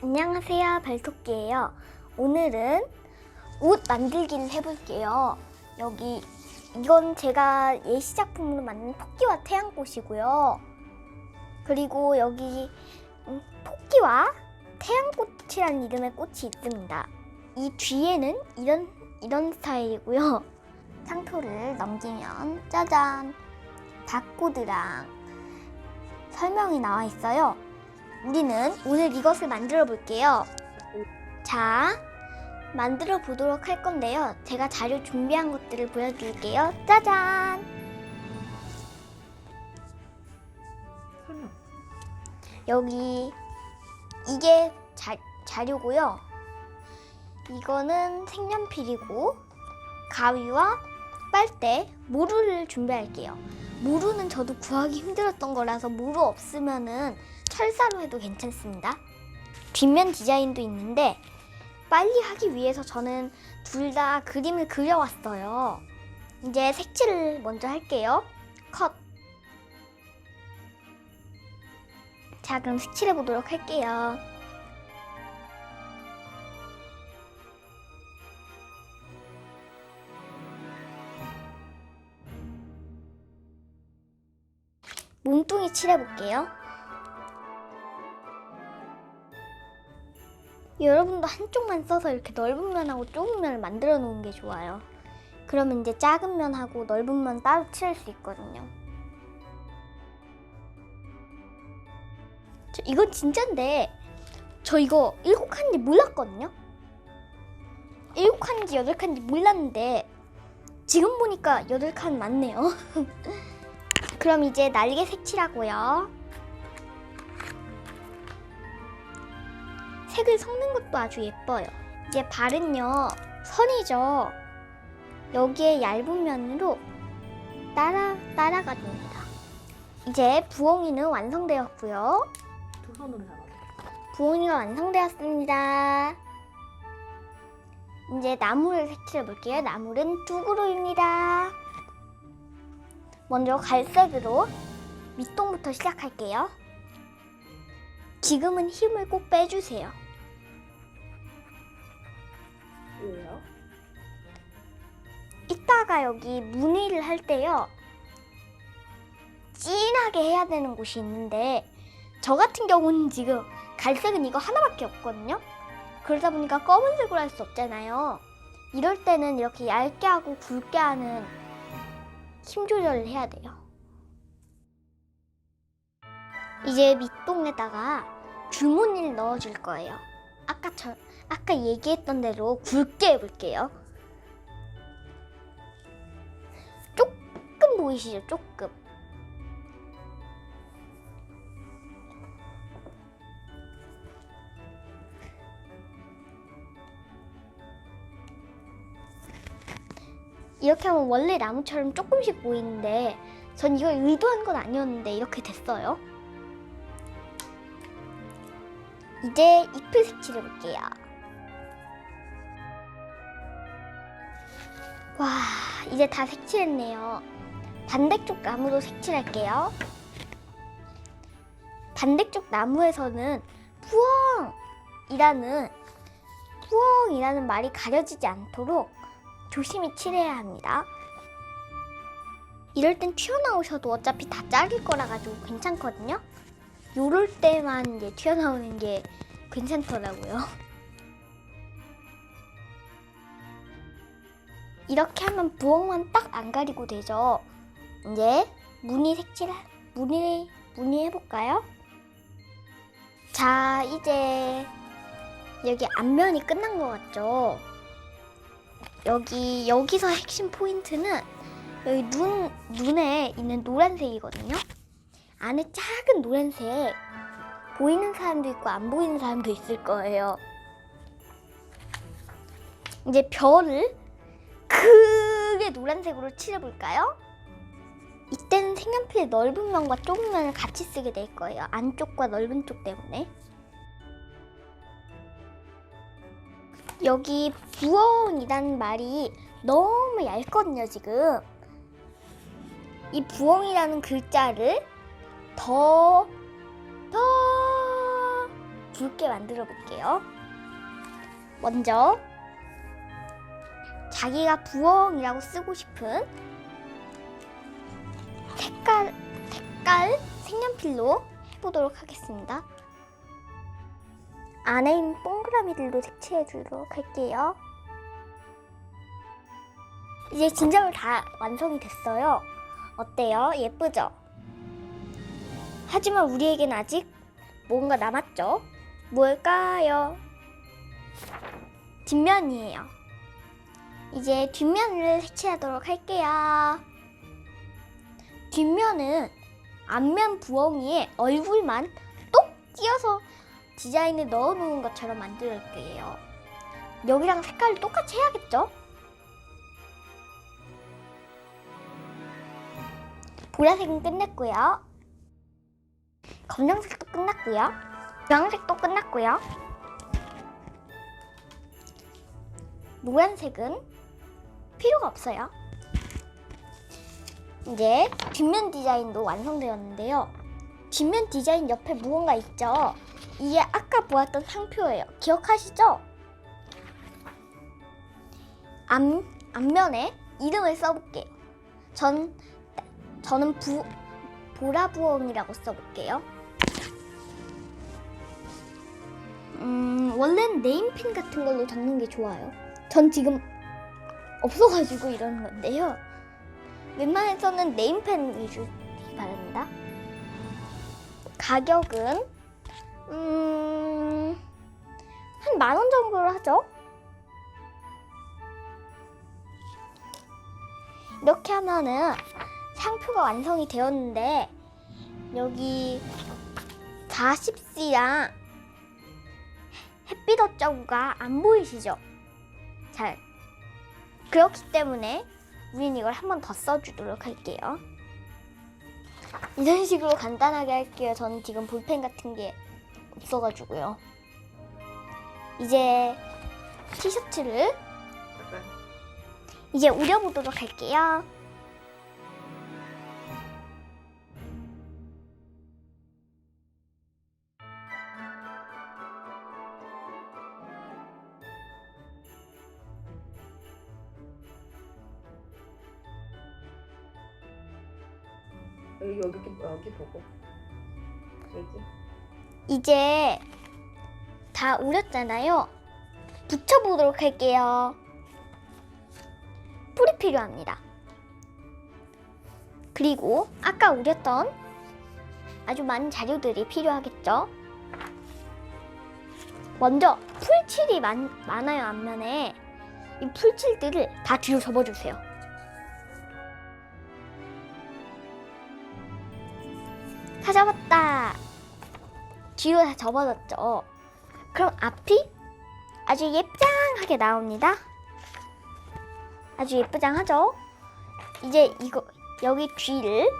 안녕하세요, 발토끼예요. 오늘은 옷 만들기를 해볼게요. 여기 이건 제가 예시 작품으로 만든 토끼와 태양꽃이고요. 그리고 여기 음, 토끼와 태양꽃이라는 이름의 꽃이 있습니다. 이 뒤에는 이런 이런 스타일이고요. 상토를 넘기면 짜잔 바코드랑 설명이 나와 있어요. 우리는 오늘 이것을 만들어 볼게요. 자, 만들어 보도록 할 건데요. 제가 자료 준비한 것들을 보여드릴게요. 짜잔! 여기 이게 자, 자료고요. 이거는 색연필이고 가위와 빨대, 모루를 준비할게요. 모루는 저도 구하기 힘들었던 거라서 모루 없으면은 철사로 해도 괜찮습니다. 뒷면 디자인도 있는데 빨리 하기 위해서 저는 둘 다 그림을 그려왔어요. 이제 색칠을 먼저 할게요. 컷. 자, 그럼 색칠해 보도록 할게요. 몸뚱이 칠해볼게요. 여러분도 한쪽만 써서 이렇게 넓은 면하고 좁은 면을 만들어 놓은 게 좋아요. 그러면 이제 작은 면하고 넓은 면 따로 칠할 수 있거든요. 저 이건 진짜인데 저 이거 일곱 칸인지 몰랐거든요. 일곱 칸인지 여덟 칸인지 몰랐는데 지금 보니까 여덟 칸 맞네요. 그럼 이제 날개 색칠하고요. 색을 섞는 것도 아주 예뻐요. 이제 발은요, 선이죠. 여기에 얇은 면으로 따라, 따라가 줍니다. 이제 부엉이는 완성되었고요. 두 손으로 잡아. 부엉이가 완성되었습니다. 이제 나무를 색칠해 볼게요. 나무는 두 그루입니다. 먼저 갈색으로 밑동부터 시작할게요. 지금은 힘을 꼭 빼주세요. 왜요? 이따가 여기 무늬를 할 때요. 진하게 해야 되는 곳이 있는데 저 같은 경우는 지금 갈색은 이거 하나밖에 없거든요. 그러다 보니까 검은색으로 할 수 없잖아요. 이럴 때는 이렇게 얇게 하고 굵게 하는 힘 조절을 해야 돼요. 이제 밑동에다가 줄무늬를 넣어줄 거예요. 아까 저 아까 얘기했던 대로 굵게 해볼게요. 조금 보이시죠? 조금. 이렇게 하면 원래 나무처럼 조금씩 보이는데 전 이걸 의도한 건 아니었는데 이렇게 됐어요. 이제 잎을 색칠해 볼게요. 와, 이제 다 색칠했네요. 반대쪽 나무도 색칠할게요. 반대쪽 나무에서는 부엉이라는 부엉이라는 말이 가려지지 않도록 조심히 칠해야 합니다. 이럴 땐 튀어나오셔도 어차피 다 잘릴 거라 가지고 괜찮거든요. 요럴 때만 이제 튀어나오는 게 괜찮더라고요. 이렇게 하면 부엉만 딱 안 가리고 되죠. 이제 무늬 색칠 무늬 무늬 해볼까요? 자 이제 여기 앞면이 끝난 것 같죠? 여기 여기서 핵심 포인트는 여기 눈 눈에 있는 노란색이거든요. 안에 작은 노란색 보이는 사람도 있고 안 보이는 사람도 있을 거예요. 이제 별을 크게 노란색으로 칠해볼까요? 이때는 색연필 넓은 면과 좁은 면을 같이 쓰게 될 거예요. 안쪽과 넓은 쪽 때문에. 여기 부엉이라는 말이 너무 얇거든요, 지금. 이 부엉이라는 글자를 더, 더 굵게 만들어 볼게요. 먼저 자기가 부엉이라고 쓰고 싶은 색깔 색깔 색연필로 해보도록 하겠습니다. 안에 있는 동그라미들도 색칠해 주도록 할게요. 이제 진작을 다 완성이 됐어요. 어때요? 예쁘죠? 하지만 우리에겐 아직 뭔가 남았죠? 뭘까요? 뒷면이에요. 이제 뒷면을 색칠하도록 할게요. 뒷면은 앞면 부엉이에 얼굴만 똑 띄어서 디자인을 넣어 놓은 것처럼 만들 거예요. 여기랑 색깔을 똑같이 해야겠죠? 보라색은 끝냈고요. 검정색도 끝났고요. 주황색도 끝났고요. 노란색은 필요가 없어요. 이제 뒷면 디자인도 완성되었는데요. 뒷면 디자인 옆에 무언가 있죠? 이게 아까 보았던 상표예요. 기억하시죠? 앞, 앞면에 이름을 써볼게요. 전, 저는 부, 보라부엉이라고 써볼게요. 음, 원래는 네임펜 같은 걸로 적는 게 좋아요. 전 지금 없어가지고 이러는 건데요. 웬만해서는 네임펜 위주 바랍니다. 가격은 음, 한 만 원 정도로 하죠. 이렇게 하면은 상표가 완성이 되었는데 여기 40C랑 햇빛 어쩌구가 안 보이시죠? 잘. 그렇기 때문에 우린 이걸 한 번 더 써주도록 할게요. 이런 식으로 간단하게 할게요. 저는 지금 볼펜 같은 게 없어가지고요. 이제 티셔츠를 약간 이제 우려보도록 할게요. 여기 여기 여기 보고 여기 이제 다 우렸잖아요. 붙여보도록 할게요. 풀이 필요합니다. 그리고 아까 우렸던 아주 많은 자료들이 필요하겠죠? 먼저 풀칠이 많, 많아요, 앞면에. 이 풀칠들을 다 뒤로 접어주세요. 다 접었다. 뒤로 다 접어졌죠. 그럼 앞이 아주 예쁘장하게 나옵니다. 아주 예쁘장하죠? 이제 이거 여기 뒤를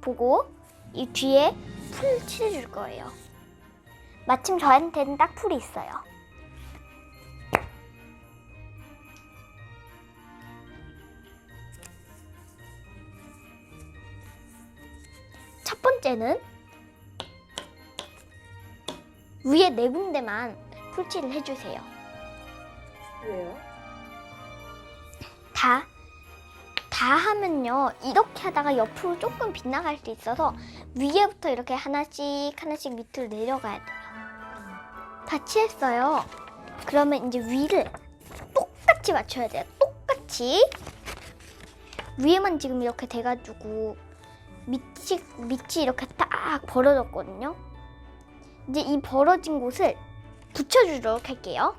보고 이 뒤에 풀 칠해줄 거예요. 마침 저한테는 딱 풀이 있어요. 첫 번째는 위에 네 군데만 풀칠을 해주세요. 왜요? 다, 다 하면요. 이렇게 하다가 옆으로 조금 빗나갈 수 있어서 위에부터 이렇게 하나씩 하나씩 밑으로 내려가야 돼요. 다 칠했어요. 그러면 이제 위를 똑같이 맞춰야 돼요. 똑같이. 위에만 지금 이렇게 돼가지고 밑이, 밑이 이렇게 딱 벌어졌거든요. 이제 이 벌어진 곳을 붙여주도록 할게요.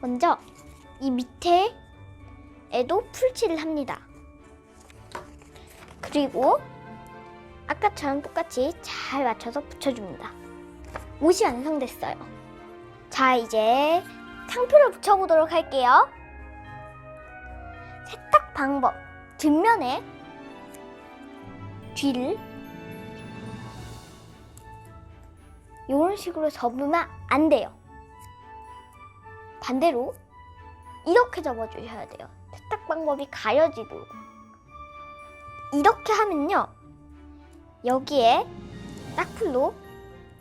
먼저 이 밑에 에도 풀칠을 합니다. 그리고 아까처럼 똑같이 잘 맞춰서 붙여줍니다. 옷이 완성됐어요. 자, 이제 상표를 붙여보도록 할게요. 세탁 방법. 뒷면에 뒤를 이런 식으로 접으면 안 돼요. 반대로 이렇게 접어주셔야 돼요. 세탁 방법이 가려지도록. 이렇게 하면요. 여기에 딱풀로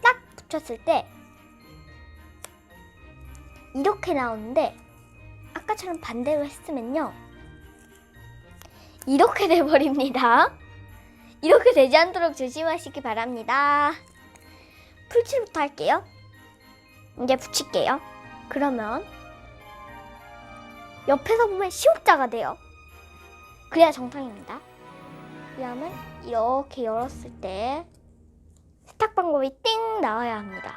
딱 붙였을 때 이렇게 나오는데 아까처럼 반대로 했으면요 이렇게 돼버립니다. 이렇게 되지 않도록 조심하시기 바랍니다. 풀칠부터 할게요. 이제 붙일게요. 그러면 옆에서 보면 시옷자가 돼요. 그래야 정상입니다. 그러면 이렇게 열었을 때 세탁 방법이 띵 나와야 합니다.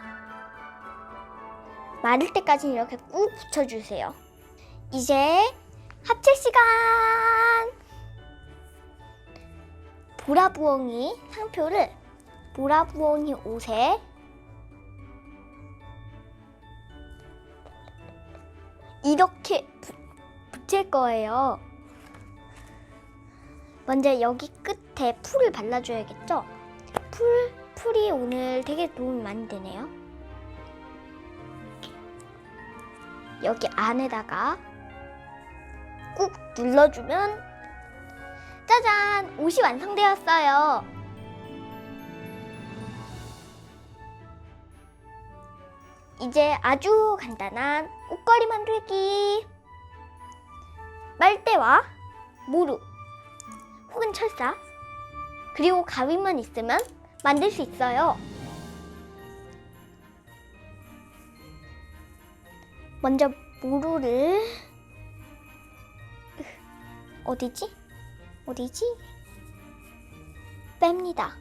마를 때까지 이렇게 꾹 붙여주세요. 이제 합칠 시간! 보라부엉이 상표를 보라부엉이 옷에 이렇게 부- 붙일 거예요. 먼저 여기 끝에 풀을 발라줘야겠죠? 풀, 풀이 오늘 되게 도움이 많이 되네요. 여기 안에다가 꾹 눌러주면 짜잔! 옷이 완성되었어요. 이제 아주 간단한 옷걸이 만들기. 빨대와 모루 혹은 철사 그리고 가위만 있으면 만들 수 있어요. 먼저 모루를 어디지? 어디지? 뺍니다.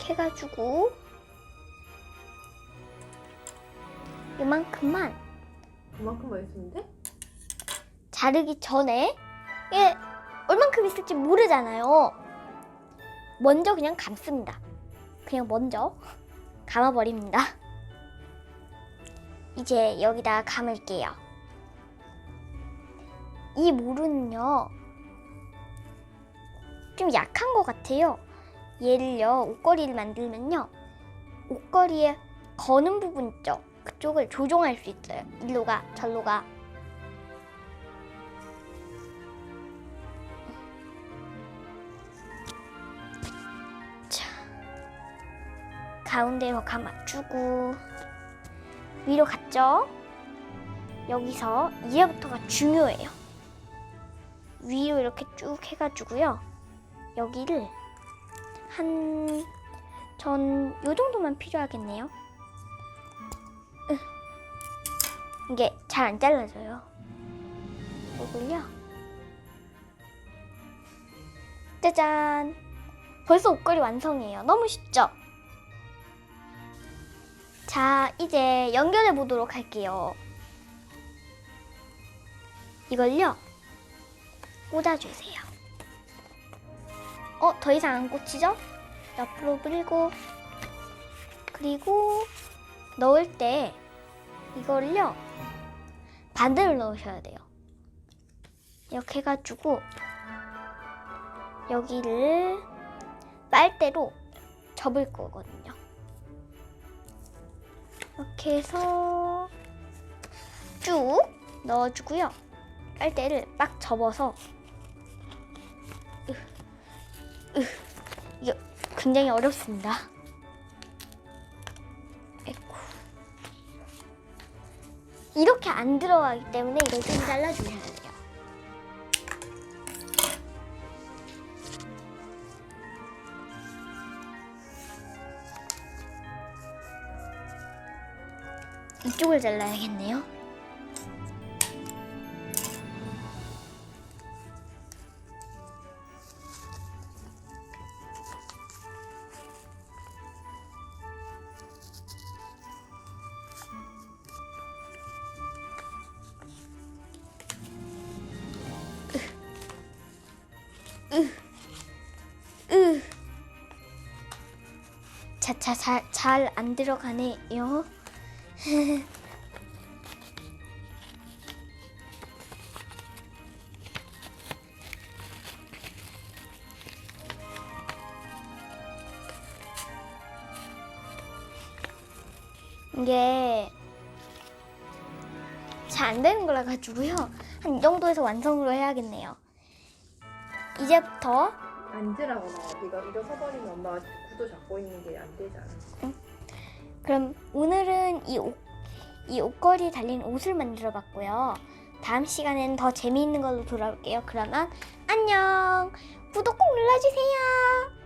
해가지고 이만큼만 그만큼만 있었는데? 자르기 전에 이게 얼만큼 있을지 모르잖아요. 먼저 그냥 감습니다. 그냥 먼저 감아버립니다. 이제 여기다 감을게요. 이 모루는요, 좀 약한 것 같아요. 얘를요, 옷걸이를 만들면요, 옷걸이에 거는 부분 있죠? 그쪽을 조정할 수 있어요. 일로 가, 절로 가. 자, 가운데로 감아주고 위로 갔죠? 여기서 이해부터가 중요해요. 위로 이렇게 쭉 해가지고요. 여기를 한 전 요 정도만 필요하겠네요. 으. 이게 잘 안 잘라져요. 이걸요. 짜잔. 벌써 옷걸이 완성이에요. 너무 쉽죠? 자, 이제 연결해 보도록 할게요. 이걸요. 꽂아주세요. 어, 더 이상 안 꽂히죠? 옆으로 밀고, 그리고 넣을 때 이거를요. 반대로 넣으셔야 돼요. 이렇게 해가지고 여기를 빨대로 접을 거거든요. 이렇게 해서 쭉 넣어주고요. 빨대를 막 접어서 이거 굉장히 어렵습니다. 이렇게 안 들어가기 때문에 이걸 좀 잘라주셔야 돼요. 이쪽을 잘라야겠네요. 으. 자차 잘안 들어가네요. 이게 잘 안 되는 거라 가지고요. 한 이 정도에서 완성으로 해야겠네요. 이제부터 앉으라고 나와. 네가 일어서 버리면 엄마가 구도 잡고 있는 게 안 되잖아. 그럼 오늘은 이 옷, 이 옷걸이 달린 옷을 만들어 봤고요. 다음 시간에는 더 재미있는 걸로 돌아올게요. 그러면 안녕. 구독 꼭 눌러주세요.